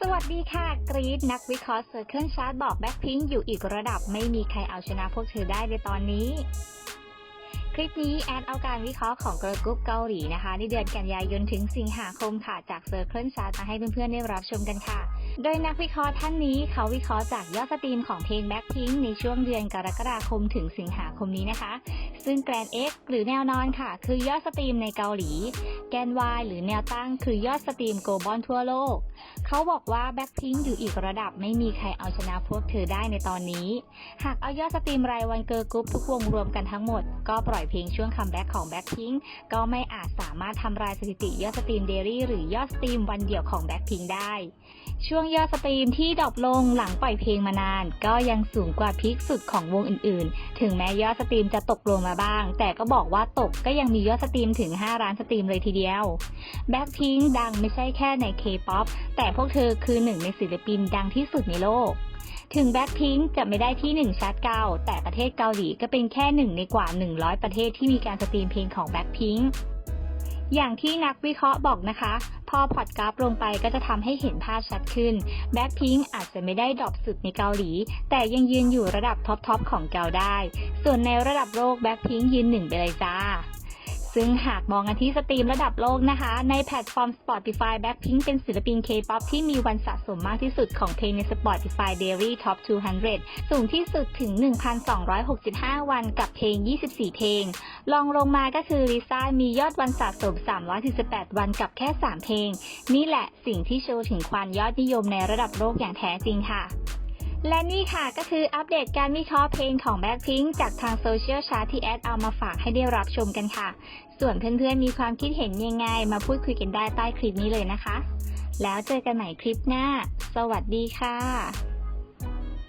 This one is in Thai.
สวัสดีค่ะ กรีดนักวิเคราะห์เซอร์เคิลชาร์ตบอกแบ็คพิงอยู่อีกระดับไม่มีใครเอาชนะพวกเธอได้ในตอนนี้ คลิปนี้แอดเอาการวิเคราะห์ของกร์ลกรุ๊ปเกาหลีนะคะ ในเดือนกันยายนถึงสิงหาคมค่ะ จากเซอร์เคิลชาร์ตมาให้เพื่อนๆได้รับชมกันค่ะ โดยนักวิเคราะห์ท่านนี้เขาวิเคราะห์จากยอดสตรีมของเพลงแบ็คพิงในช่วงเดือนกรกฎาคมถึงสิงหาคมนี้นะคะ ซึ่งแกรน X หรือแนวนอนค่ะ คือยอดสตรีมในเกาหลี แกน Y หรือแนวตั้งคือยอดสตรีมโกลบอลทั่วโลก เขาบอกว่าแบ็คพิงอยู่อีกระดับไม่มีใครเอาชนะพวกเธอได้ในตอนนี้ หากเอายอดสตรีมรายวันเกิร์ลกรุ๊ปทุกวงรวมกันทั้งหมด ก็ปล่อยเพลงช่วงคัมแบ็กของแบ็คพิงก็ไม่อาจสามารถทำลายสถิติยอดสตรีมเดลี่หรือยอดสตรีมวันเดียวของแบ็คพิงได้ช่วงยอดสตรีมที่ดรอปลงหลังปล่อยเพลงมานาน ก็ยังสูงกว่าพีคสุดของวงอื่นๆ ถึงแม้ยอดสตรีมจะตกลงมาบ้าง แต่ก็บอกว่าตกก็ยังมียอดสตรีมถึง 5 ล้านสตรีมเลยทีเดียวแบ็คพิงดังไม่ใช่แค่ใน K-POP แต่พวกเธอคือหนึ่งในศิลปินดังที่สุดในโลกถึงแบ็คพิงจะไม่ได้ที่หนึ่งชาร์ตเกาแต่ประเทศเกาหลีก็เป็นแค่หนึ่งในกว่า 100 ประเทศที่มีการสตรีมเพลงของแบ็คพิงอย่างที่นักวิเคราะห์บอกนะคะ พอพอดกราฟลงไปก็จะทำให้เห็นภาพชัดขึ้น แบ็คพิงอาจจะไม่ได้ดรอปสุดในเกาหลี แต่ยังยืนอยู่ระดับท็อปทอปของเกาได้ ส่วนในระดับโลกแบ็คพิงยืนหนึ่งไปเลยจ้า ซึ่งหากมองกันที่สตรีมระดับโลกนะคะ ในแพลตฟอร์ม Spotify Blackpink เป็นศิลปิน K-POP ที่มีวันสะสมมากที่สุดของเพลงใน Spotify Daily Top 200 สูงที่สุดถึง 1,265 วันกับเพลง 24 เพลงลองลงมาก็คือลิซ่ามียอดวันสะสม 348 วันกับแค่ 3 เพลง นี่แหละสิ่งที่โชว์ถึงความยอดนิยมในระดับโลกอย่างแท้จริงค่ะ และนี่ค่ะก็คืออัปเดตการวิเคราะห์เพลงของแบ็คพิงจากทางโซเชียลชาร์ตที่แอดเอามาฝากให้ได้รับชมกันค่ะ ส่วนเพื่อนๆมีความคิดเห็นยังไง มาพูดคุยกันได้ใต้คลิปนี้เลยนะคะ แล้วเจอกันใหม่คลิปหน้า สวัสดีค่ะ